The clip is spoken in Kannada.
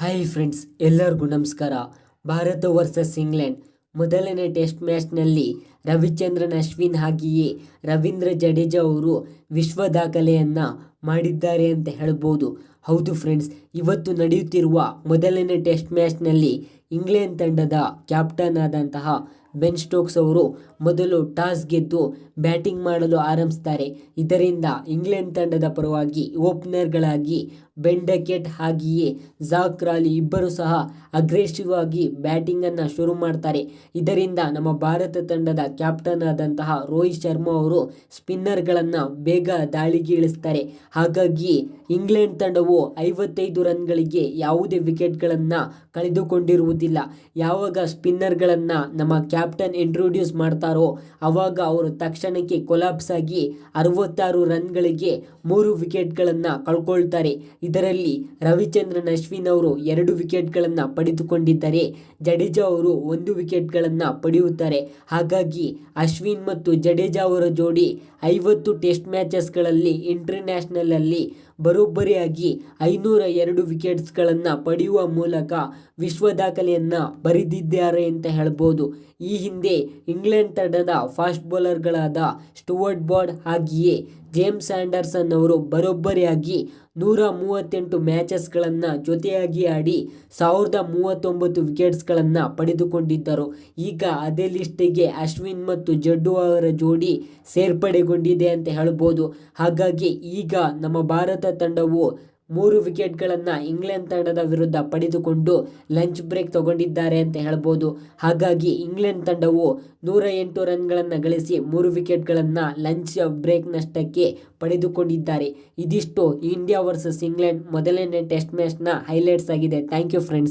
ಹಾಯ್ ಫ್ರೆಂಡ್ಸ್ ಎಲ್ಲರಿಗೂ ನಮಸ್ಕಾರ. ಭಾರತ ವರ್ಸಸ್ ಇಂಗ್ಲೆಂಡ್ ಮೊದಲನೇ ಟೆಸ್ಟ್ ಮ್ಯಾಚ್ನಲ್ಲಿ ರವಿಚಂದ್ರನ್, ಅಶ್ವಿನ್ ಹಾಗೆಯೇ ರವೀಂದ್ರ ಜಡೇಜಾ ಅವರು ವಿಶ್ವ ದಾಖಲೆಯನ್ನು ಮಾಡಿದ್ದಾರೆ ಅಂತ ಹೇಳ್ಬೋದು. ಹೌದು ಫ್ರೆಂಡ್ಸ್ ಇವತ್ತು ನಡೆಯುತ್ತಿರುವ ಮೊದಲನೇ ಟೆಸ್ಟ್ ಮ್ಯಾಚ್ನಲ್ಲಿ ಇಂಗ್ಲೆಂಡ್ ತಂಡದ ಕ್ಯಾಪ್ಟನ್ ಆದಂತಹ ಬೆನ್ ಸ್ಟೋಕ್ಸ್ ಅವರು ಮೊದಲು ಟಾಸ್ ಗೆದ್ದು ಬ್ಯಾಟಿಂಗ್ ಮಾಡಲು ಆರಂಭಿಸ್ತಾರೆ. ಇದರಿಂದ ಇಂಗ್ಲೆಂಡ್ ತಂಡದ ಪರವಾಗಿ ಓಪನರ್ಗಳಾಗಿ ಬೆಂಡಕೆಟ್ ಡಕೆಟ್ ಹಾಗೆಯೇ ಜಾಕ್ ರಾಲಿ ಇಬ್ಬರು ಸಹ ಅಗ್ರೆಸಿವ್ ಆಗಿ ಬ್ಯಾಟಿಂಗನ್ನು ಶುರು ಮಾಡ್ತಾರೆ. ಇದರಿಂದ ನಮ್ಮ ಭಾರತ ತಂಡದ ಕ್ಯಾಪ್ಟನ್ ಆದಂತಹ ರೋಹಿತ್ ಶರ್ಮಾ ಅವರು ಸ್ಪಿನ್ನರ್ಗಳನ್ನು ಬೇಗ ದಾಳಿಗೆ ಇಳಿಸ್ತಾರೆ ಹಾಗಾಗಿ ಇಂಗ್ಲೆಂಡ್ ತಂಡವು ಐವತ್ತೈದು ರನ್ಗಳಿಗೆ ಯಾವುದೇ ವಿಕೆಟ್ಗಳನ್ನು ಕಳೆದುಕೊಂಡಿರುವುದಿಲ್ಲ. ಯಾವಾಗ ಸ್ಪಿನ್ನರ್ಗಳನ್ನು ನಮ್ಮ ಕ್ಯಾಪ್ಟನ್ ಇಂಟ್ರೊಡ್ಯೂಸ್ ಮಾಡ್ತಾರೋ, ಅವಾಗ ಅವರು ತಕ್ಷಣಕ್ಕೆ ಕೊಲಾಪ್ಸ್ ಆಗಿ ಅರವತ್ತಾರು ರನ್ಗಳಿಗೆ ಮೂರು ವಿಕೆಟ್ಗಳನ್ನು ಕಳ್ಕೊಳ್ತಾರೆ. ಇದರಲ್ಲಿ ರವಿಚಂದ್ರನ್, ಅಶ್ವಿನ್ ಅವರು ಎರಡು ವಿಕೆಟ್ಗಳನ್ನು ಪಡೆದುಕೊಂಡಿದ್ದಾರೆ. ಜಡೇಜಾ ಅವರು ಒಂದು ವಿಕೆಟ್ಗಳನ್ನು ಪಡೆಯುತ್ತಾರೆ. ಹಾಗಾಗಿ ಅಶ್ವಿನ್ ಮತ್ತು ಜಡೇಜಾ ಅವರ ಜೋಡಿ ಐವತ್ತು ಟೆಸ್ಟ್ ಮ್ಯಾಚಸ್ಗಳಲ್ಲಿ ಇಂಟರ್ನ್ಯಾಷನಲಲ್ಲಿ ಬರೋಬ್ಬರಿಯಾಗಿ ಐನೂರ ಎರಡು ವಿಕೆಟ್ಸ್ಗಳನ್ನು ಪಡೆಯುವ ಮೂಲಕ ವಿಶ್ವ ದಾಖಲೆಯನ್ನು ಬರೆದಿದ್ದಾರೆ ಅಂತ ಹೇಳ್ಬೋದು. ಈ ಹಿಂದೆ ಇಂಗ್ಲೆಂಡ್ ತಂಡದ ಫಾಸ್ಟ್ ಬೌಲರ್ಗಳಾದ ಸ್ಟುವರ್ಟ್ ಬಾರ್ಡ್ ಹಾಗೆಯೇ ಜೇಮ್ಸ್ ಆ್ಯಂಡರ್ಸನ್ ಅವರು ಬರೋಬ್ಬರಿಯಾಗಿ ನೂರ ಮೂವತ್ತೆಂಟು ಮ್ಯಾಚಸ್ಗಳನ್ನು ಜೊತೆಯಾಗಿ ಆಡಿ ಸಾವಿರದ ಮೂವತ್ತೊಂಬತ್ತು ವಿಕೆಟ್ಸ್ಗಳನ್ನು ಪಡೆದುಕೊಂಡಿದ್ದರು. ಈಗ ಅದೇ ಲಿಸ್ಟಿಗೆ ಅಶ್ವಿನ್ ಮತ್ತು ಜಡ್ಡು ಅವರ ಜೋಡಿ ಸೇರ್ಪಡೆಗೊಂಡಿದೆ ಅಂತ ಹೇಳ್ಬೋದು. ಹಾಗಾಗಿ ಈಗ ನಮ್ಮ ಭಾರತ ತಂಡವು ಮೂರು ವಿಕೆಟ್ಗಳನ್ನು ಇಂಗ್ಲೆಂಡ್ ತಂಡದ ವಿರುದ್ಧ ಪಡೆದುಕೊಂಡು ಲಂಚ್ ಬ್ರೇಕ್ ತಗೊಂಡಿದ್ದಾರೆ ಅಂತ ಹೇಳ್ಬೋದು. ಹಾಗಾಗಿ ಇಂಗ್ಲೆಂಡ್ ತಂಡವು ನೂರ ಎಂಟು ರನ್ಗಳನ್ನು ಗಳಿಸಿ ಮೂರು ವಿಕೆಟ್ಗಳನ್ನು ಲಂಚ್ ಬ್ರೇಕ್ ನಷ್ಟಕ್ಕೆ ಪಡೆದುಕೊಂಡಿದ್ದಾರೆ. ಇದಿಷ್ಟು ಇಂಡಿಯಾ ವರ್ಸಸ್ ಇಂಗ್ಲೆಂಡ್ ಮೊದಲನೇ ಟೆಸ್ಟ್ ಮ್ಯಾಚ್ನ ಹೈಲೈಟ್ಸ್ ಆಗಿದೆ. Thank you friends.